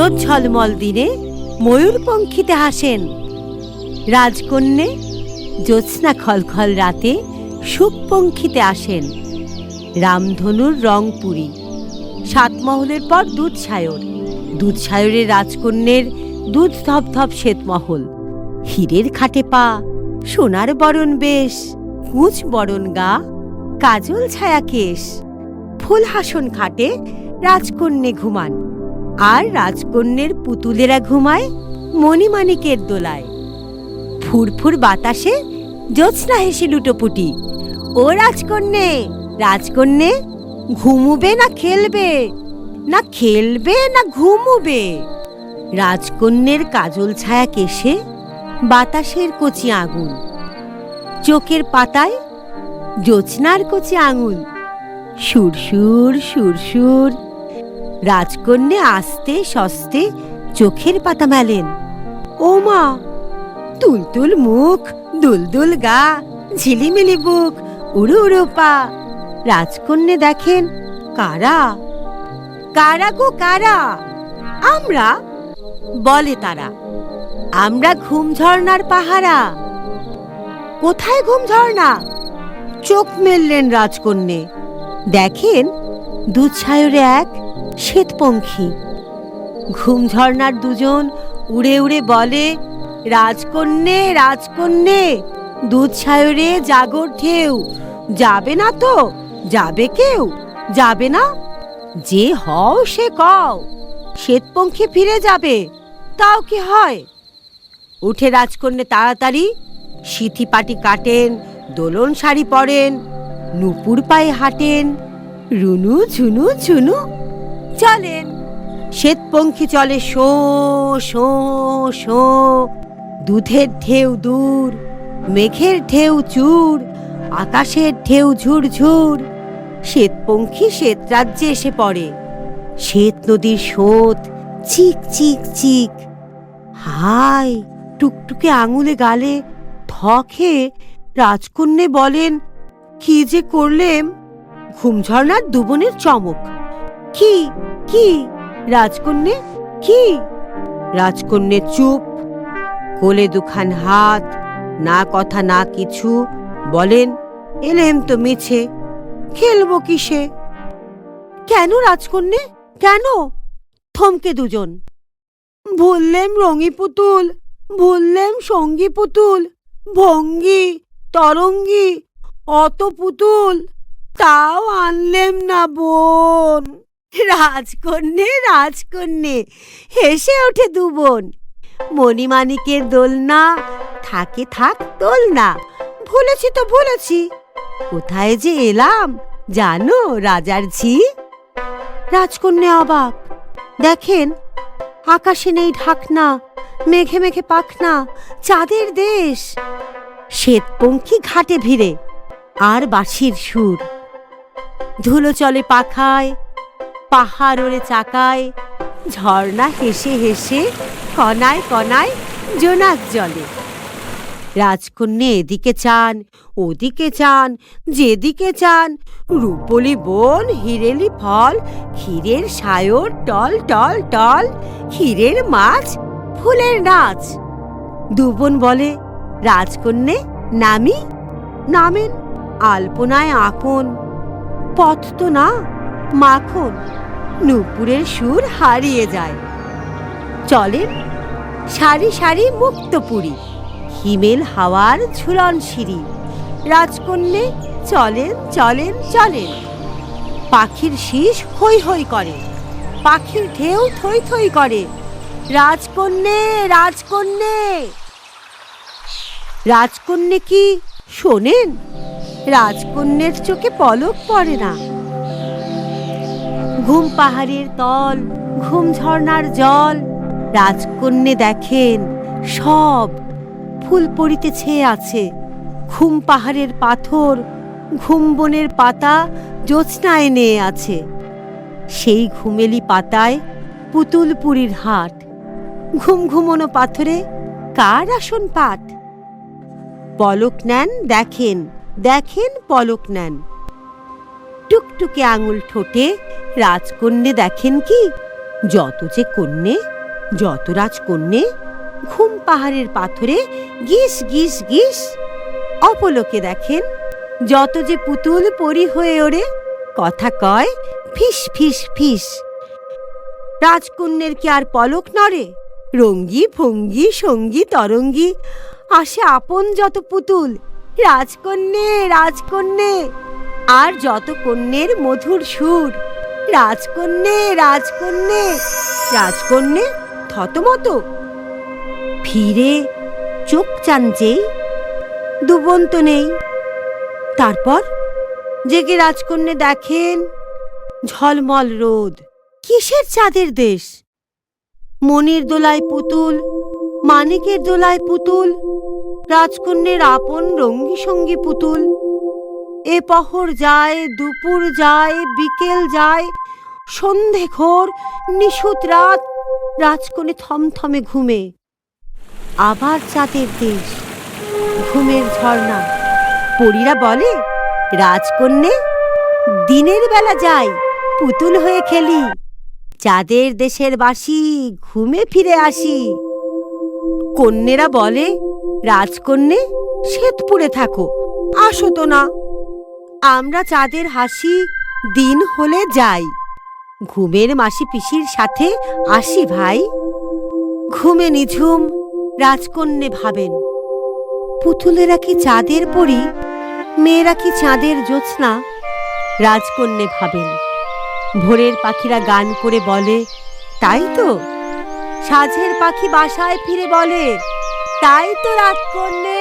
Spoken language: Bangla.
রোদ ঝলমল দিনে ময়ূরপঙ্খিতে হাসেন। রাজকন্যে জ্যোৎস্না খলখল রাতে সুখপঙ্খিতে আসেন। রামধনুর রংপুরি সাতমহলের পর দুধসায়র। দুধসায়রের রাজকন্যের দুধ ধপধপ শ্বেতমহল। হীরের খাটে পা, সোনার বরণ বেশ, কুচ বরণ গা, কাজল ছায়া কেশ ফুল হাসন খাটে রাজকন্যে ঘুমান। আর রাজকন্যের পুতুলেরা ঘুমায়, মণিমাণিকের দোলায়। ফুরফুর বাতাসে জ্যোৎস্না হেসে লুটোপুটি। ও রাজকন্যে রাজকন্যে, ঘুমুবে না খেলবে? না খেলবে না ঘুমুবে? রাজকন্যের কাজল ছায়া কেশে বাতাসের কচি আগুন চোখের পাতায় জ্যোৎস্নার কচি আঙুল। সুরসুর সুরসুর। রাজকন্যে আস্তে সস্তে চোখের পাতা মেলেন। ও মা তুলতুল মুখ, দুলদুল গা, ঝিলিমিলি বুক, উড়ু উড়ু পা। রাজকন্যে দেখেন, কারা? কারা গো কারা? আমরা? বলে তারা, আমরা ঘুম ঝর্ণার পাহারা। কোথায় ঘুম ঝর্ণা চোখ মেললেন রাজকন্যে। দেখেন, দুধসায়রে এক শ্বেতপঙ্খী। ঘুম ঝর্ণার দুজন উড়ে উড়ে বলে, রাজকন্যে রাজকন্যে দুধসায়রে জাগর ঢেউ। যাবে না তো, যাবে কেউ, যাবে না। যে হও সে কও, শ্বেতপঙ্খী ফিরে যাবে, তাও কি হয়? উঠে রাজকন্যে তাড়াতাড়ি সিথি পাটি কাটেন দোলন শাড়ি পরেন, নুপুর পায়ে হাঁটেন, রুনু ঝুনু ঝুনু চলেন। শ্বেতপঙ্খী চলে, শো শো শো। দুধের ঢেউ দূর, মেঘের ঢেউ চুর, আকাশের ঢেউ ঝুর ঝুর শ্বেতপঙ্খী শ্বেত রাজ্যে এসে পড়ে। শ্বেত নদীর স্রোত চিক চিক চিক। হাই টুকটুকে আঙুলে গালে ধকে রাজকন্যে বলেন, কি যে করলেম? ঘুমঝর্ণার দুবনের চমক। কি? কি? রাজকন্যে? কি? রাজকন্যে চুপ, কোলে দুখান হাত, না কথা, না কিছু, বলেন, এলেম তো মিছে, খেলব কিসে? কেন রাজকন্যে? কেন? থমকে দুজন। বললেম রঙি পুতুল বললেম সঙ্গী পুতুল, ভঙ্গি, তরঙ্গি, অত পুতুল, তাও আনলেম না বোন। রাজকন্যে রাজকন্যে, হেসে ওঠে দু বোন। মণিমাণিকের দোলনা, থাকে, থাক দোলনা। ভুলেছি তো ভুলেছি। কোথায় যে এলাম, জানো রাজার ঝি? রাজকন্যা অবাক। দেখেন, আকাশে নেই ঢাকনা, মেঘে মেঘে পাখনা, চাঁদের দেশ। শ্বেতপঙ্খী ঘাটে ভিড়ে, আর বাঁশির সুর। ধুলো চলে পাখায় পাহাড় ওরে চাকায়। ঝর্ণা হেসে হেসে কনায় কনায় জোনাক জলে। রাজকন্যা এদিকে চান, ওদিকে চান, যেদিকে চান। রূপলি বন, হিরেলি ফল, ক্ষীরের সায়র, টল টল টল, ক্ষীরের মাছ, ফুলের নাচ। দুবন বলে, রাজকন্যে, নামি? নামেন, আলপনায় আপন। পথ তো না। মাখন। নূপুরের সুর হারিয়ে যায়। চলেন সারি সারি মুক্তপুরী, হিমেল হাওয়ার ঝুলন সিঁড়ি। রাজকন্যে চলেন চলেন চলেন। পাখির শীষ হৈ হৈ করে, পাখির ঢেউ থই থই করে। রাজকন্যে রাজকন্যে। রাজকন্যে কি শোনেন? রাজকন্যের চোখে পলক পড়ে না। ঘুম পাহাড়ের তল, ঘুম ঝর্ণার জল। রাজকন্যে দেখেন, সব ফুল পড়িতে ছেয়ে আছে। ঘুম পাহাড়ের পাথর, ঘুম বনের পাতা জ্যোৎস্নায় নেয়ে আছে। সেই ঘুমেলি পাতায় পুতুল পুতুলপুরীর হাট। ঘুম ঘুমনো পাথরে কার আসন পাট পলক নেন, দেখেন দেখেন পলক নেন। টুকটুকে আঙুল ঠোঁটে রাজকন্যে দেখেন কি? যত যে কন্যে, যত রাজকন্যে ঘুম পাহাড়ের পাথরে গিস গিস গিস অপলোকে দেখেন। যত যে পুতুল পরি হয়ে ওড়ে, কথা কয় ফিস ফিস ফিস। রাজকন্যের কি আর পলক নড়ে? রঙ্গি ভঙ্গি, সঙ্গী তরঙ্গি, আসে আপন যত পুতুল, রাজকন্যে রাজকন্যে। আর যত কন্যের মধুর সুর। রাজকন্যে রাজকন্যে রাজকন্যে থতমত। ফিরে চোখ চান যেই, দুবন্ত নেই। তারপর জেগে রাজকন্যে দেখেন, ঝলমল রোদ। কিসের চাঁদের দেশ? মনির দোলায় পুতুল, মানিকের দোলায় পুতুল, রাজকন্যের আপন রঙ্গি সঙ্গী পুতুল। এ পহর যায়, দুপুর যায়, বিকেল যায়। সন্ধে ঘোর, নিশুত রাত রাজকনে থমথমে ঘুমে। আবার চাঁদের দেশ ঘুমের ঝর্ণা। পরীরা বলে, রাজকন্যে, দিনের বেলা যাই, পুতুল হয়ে খেলি। চাঁদের দেশের বাসি, ঘুমে ফিরে আসি। কন্যেরা বলে, রাজকন্যে, শ্বেতপুরে থাকো, আসো তো না। আমরা চাঁদের হাসি দিন হলে যাই। ঘুমের মাসি পিসির সাথে আসি ভাই। ঘুমে নিঝুম রাজকন্যে ভাবেন। পুতুলেরা কি চাঁদের পরি, মেয়েরা কি চাঁদের জ্যোৎস্না, রাজকন্যে ভাবেন। ভোরের পাখিরা গান করে বলে, তাই তো? সাঝের পাখি বাসায় ফিরে বলে, তাই তো রাজকন্যে